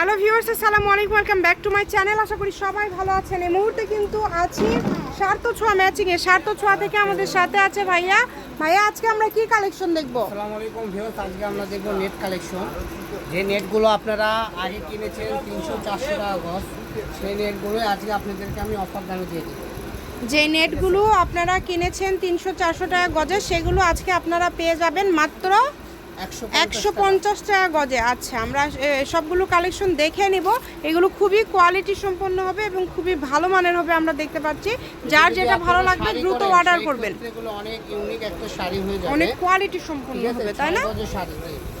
Hello viewers আসসালামু আলাইকুম welcome back to my channel. আশা করি সবাই ভালো আছেন। এই মুহূর্তে কিন্তু আছি সার্থ ছোঁয়া ম্যাচিং এ সার্থ ছোঁয়া থেকে আমাদের সাথে আছে ভাইয়া। ভাইয়া আজকে আমরা কি কালেকশন দেখব? আসসালামু আলাইকুম ভিউয়ার্স আজকে আমরা দেখব নেট কালেকশন। যে নেটগুলো আপনারা আগে কিনেছেন তিনশো চারশো টাকা গজ সেই নেটগুলো আজকে আপনাদেরকে আমি অফার দামে দিয়ে দিই। যে নেটগুলো আপনারা কিনেছেন তিনশো চারশো টাকা গজে সেগুলো আজকে আপনারা পেয়ে যাবেন মাত্র একশো পঞ্চাশ টাকা গজে। আচ্ছা আমরা সবগুলো কালেকশন দেখে নিব। এগুলো খুবই কোয়ালিটি সম্পন্ন হবে এবং খুবই ভালো মানের হবে আমরা দেখতে পাচ্ছি। যার যেটা ভালো লাগবে দ্রুত অর্ডার করবেন। অনেক ইউনিক একটা শাড়ি হয়ে যাবে। অনেক কোয়ালিটি সম্পন্ন হবে তাই না।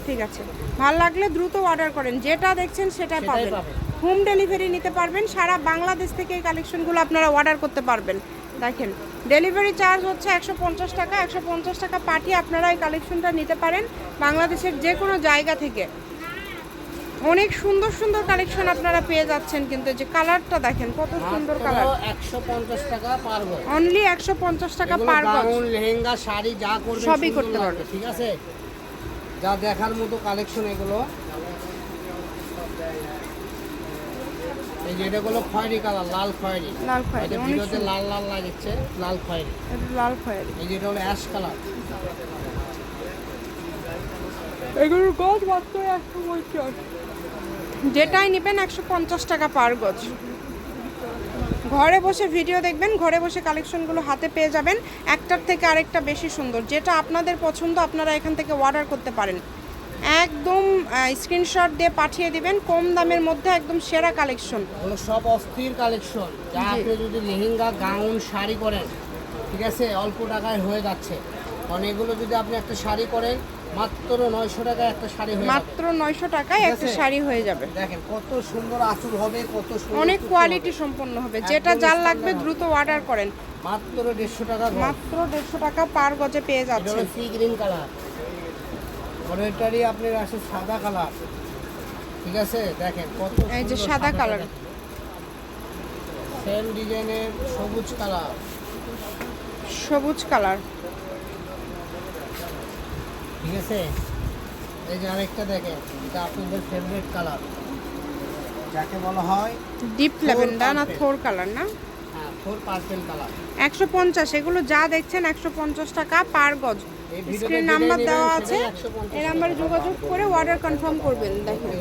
ঠিক আছে। ভালো লাগলে দ্রুত অর্ডার করেন। যেটা দেখছেন সেটাই পাবেন। পাবেন। হোম ডেলিভারি নিতে পারবেন। সারা বাংলাদেশ থেকে এই কালেকশনগুলো আপনারা অর্ডার করতে পারবেন। দেখেন ডেলিভারি চার্জ হচ্ছে একশো পঞ্চাশ টাকা একশো পঞ্চাশ টাকা পাঠিয়ে আপনারা এই কালেকশনটা নিতে পারেন বাংলাদেশের যে কোনো জায়গা থেকে। অনেক সুন্দর সুন্দর কালেকশন আপনারা পেয়ে যাচ্ছেন কিন্তু যে কালারটা দেখেন কত সুন্দর কালার একশো পঞ্চাশ টাকা পার গজ অনলি একশো পঞ্চাশ টাকা পার গজ গাউন লেহেঙ্গা শাড়ি যা করবে সবই করতে পারবে। ঠিক আছে? যা দেখার মতো কালেকশন এগুলো। এই যে এটা হলো খয়েরি কালার লাল খয়েরি। লাল খয়েরি এটা অনেক ভিডিওতে লাল লাল লাগছে লাল খয়েরি। এটা লাল খয়েরি। এই যে এটা হলো অ্যাশ কালার। এগুলোর গজ মাত্র একশো পঞ্চাশ যেটাই নেবেন একশো পঞ্চাশ টাকা পার গজ। ঘরে বসে ভিডিও দেখবেন ঘরে বসে কালেকশনগুলো হাতে পেয়ে যাবেন। একটার থেকে আরেকটা বেশি সুন্দর। যেটা আপনাদের পছন্দ আপনারা এখান থেকে অর্ডার করতে পারেন। একদম স্ক্রিনশট দিয়ে পাঠিয়ে দিবেন কম দামের মধ্যে একদম সেরা কালেকশন সব অস্থির কালেকশন যা আপনি যদি লেহেঙ্গা গাউন শাড়ি করেন ঠিক আছে অল্প টাকায় হয়ে যাচ্ছে। কারণ এগুলো যদি আপনি একটা শাড়ি করেন মাত্র নয়শো টাকায় একটা শাড়ি হয়ে মাত্র নয়শো টাকায় একটা শাড়ি হয়ে যাবে। দেখেন কত সুন্দর আঁচল হবে কত অনেক কোয়ালিটি সম্পন্ন হবে। যেটা যার লাগবে দ্রুত অর্ডার করেন। মাত্র দেড়শো টাকা মাত্র দেড়শো টাকা পার গজে পেয়ে হলো সি গ্রিন কালার পরেরটারই আপনার আসে সাদা কালার ঠিক আছে? দেখেন কত এই যে সাদা কালার। সেম ডিজাইনের সবুজ কালার সবুজ কালার ঠিক আছে? এই যে আরেকটা দেখেন এটা আপনাদের ফেভারিট কালার যাকে বলা হয় ডিপ ল্যাভেন্ডার না থোর কালার না? হ্যাঁ ফোর পার্পেল কালার একশো পঞ্চাশ এগুলো যা দেখছেন একশো পঞ্চাশ টাকা পার গজ। স্ক্রিন নাম্বার দেওয়া আছে। এই নাম্বারে যোগাযোগ করে অর্ডার কনফার্ম করবেন দেখেন।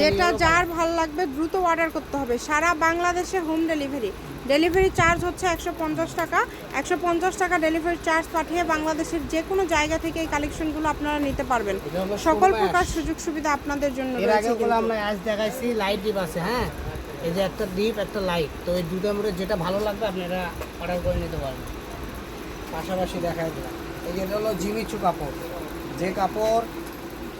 যেটা যার ভালো লাগবে দ্রুত অর্ডার করতে হবে। সারা বাংলাদেশে হোম ডেলিভারি ডেলিভারি চার্জ হচ্ছে একশো পঞ্চাশ টাকা। একশো পঞ্চাশ টাকা ডেলিভারি চার্জ পাঠিয়ে বাংলাদেশের যে কোনো জায়গা থেকে এই কালেকশনগুলো আপনারা নিতে পারবেন। সকল প্রকার সুযোগ সুবিধা আপনাদের জন্য আমরা আজ দেখাইছি লাইট ডিপ আছে হ্যাঁ? এই যে একটা ডিপ একটা লাইট তো এই দুটার মধ্যে যেটা ভালো লাগবে আপনারা অর্ডার করে নিতে পারবেন। পাশাপাশি দেখাই দিলাম। এই যেটা হলো জিমিচু কাপড়। যে কাপড়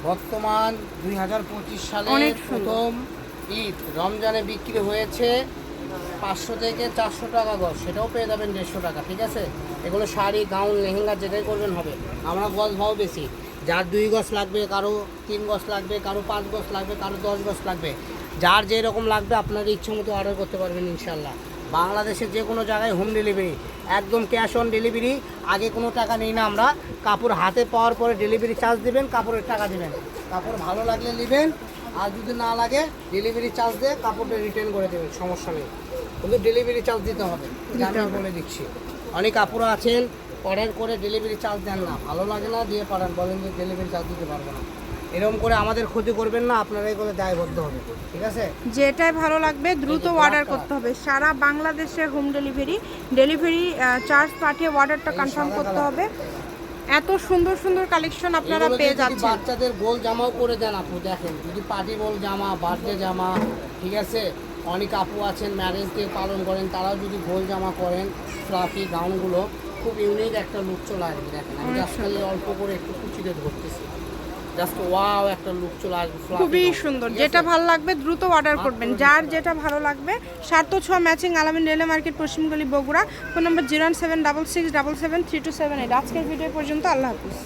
বর্তমান দুই হাজার পঁচিশ সালে প্রথম ঈদ রমজানে বিক্রি হয়েছে পাঁচশো থেকে চারশো টাকা গজ। সেটাও পেয়ে যাবেন দেড়শো টাকা ঠিক আছে? এগুলো শাড়ি গাউন লেহেঙ্গা যেটাই করবেন হবে। আমরা গজ ভাও বেশি। যার দুই গজ লাগবে কারও তিন গজ লাগবে কারও পাঁচ গজ লাগবে কারও দশ গজ লাগবে। যার যে রকম লাগবে আপনার ইচ্ছে মতো অর্ডার করতে পারবেন ইনশাল্লাহ বাংলাদেশের যে কোনো জায়গায় হোম ডেলিভারি একদম ক্যাশ অন ডেলিভারি আগে কোনো টাকা নেই না আমরা। কাপড় হাতে পাওয়ার পরে ডেলিভারি চার্জ দেবেন, কাপড়ের টাকা দেবেন। কাপড় ভালো লাগলে নেবেন, আর যদি না লাগে ডেলিভারি চার্জ দিয়ে কাপড়টা রিটার্ন করে দেবেন, সমস্যা নেই। কিন্তু ডেলিভারি চার্জ দিতে হবে আমি বলে দিচ্ছি। অনেক কাপড় আছেন অর্ডার করে ডেলিভারি চার্জ দেন না। ভালো লাগে না দিয়ে পারেন বলেন যে ডেলিভারি চার্জ দিতে পারব না। এরকম করে আমাদের ক্ষতি করবেন না আপনারাই করে দায়বদ্ধ হবে ঠিক আছে? যেটাই ভালো লাগবে দ্রুত অর্ডার করতে হবে। সারা বাংলাদেশে হোম ডেলিভারি ডেলিভারি চার্জ পাঠিয়ে অর্ডারটা কনফার্ম করতে হবে। এত সুন্দর সুন্দর কালেকশন আপনারা পেয়ে যাচ্ছেন। বাচ্চাদের গোল জামাও করে দেন আপু দেখেন যদি পার্টি গোল জামা বার্থডে জামা ঠিক আছে? অনেক আপু আছেন ম্যারেজ ডে পালন করেন তারাও যদি গোল জামা করেন ফ্লাফি গাউনগুলো খুব ইউনিক একটা লুক চলে আসবে দেখেন। আমি জাস্ট খালি অল্প করে একটু কুচিতে ধরতেছি। জাস্ট ওয়াও একটা লুক চলে আসবে খুবই সুন্দর। যেটা ভালো লাগবে দ্রুত অর্ডার করবেন। যার যেটা ভালো লাগবে সার্থ ছোঁয়া ম্যাচিং আলামিন রেলে market পশ্চিমগলি Bogura. Phone number zero seven double six double seven three two seven eight. আজকের ভিডিও পর্যন্ত আল্লাহ হাফিজ।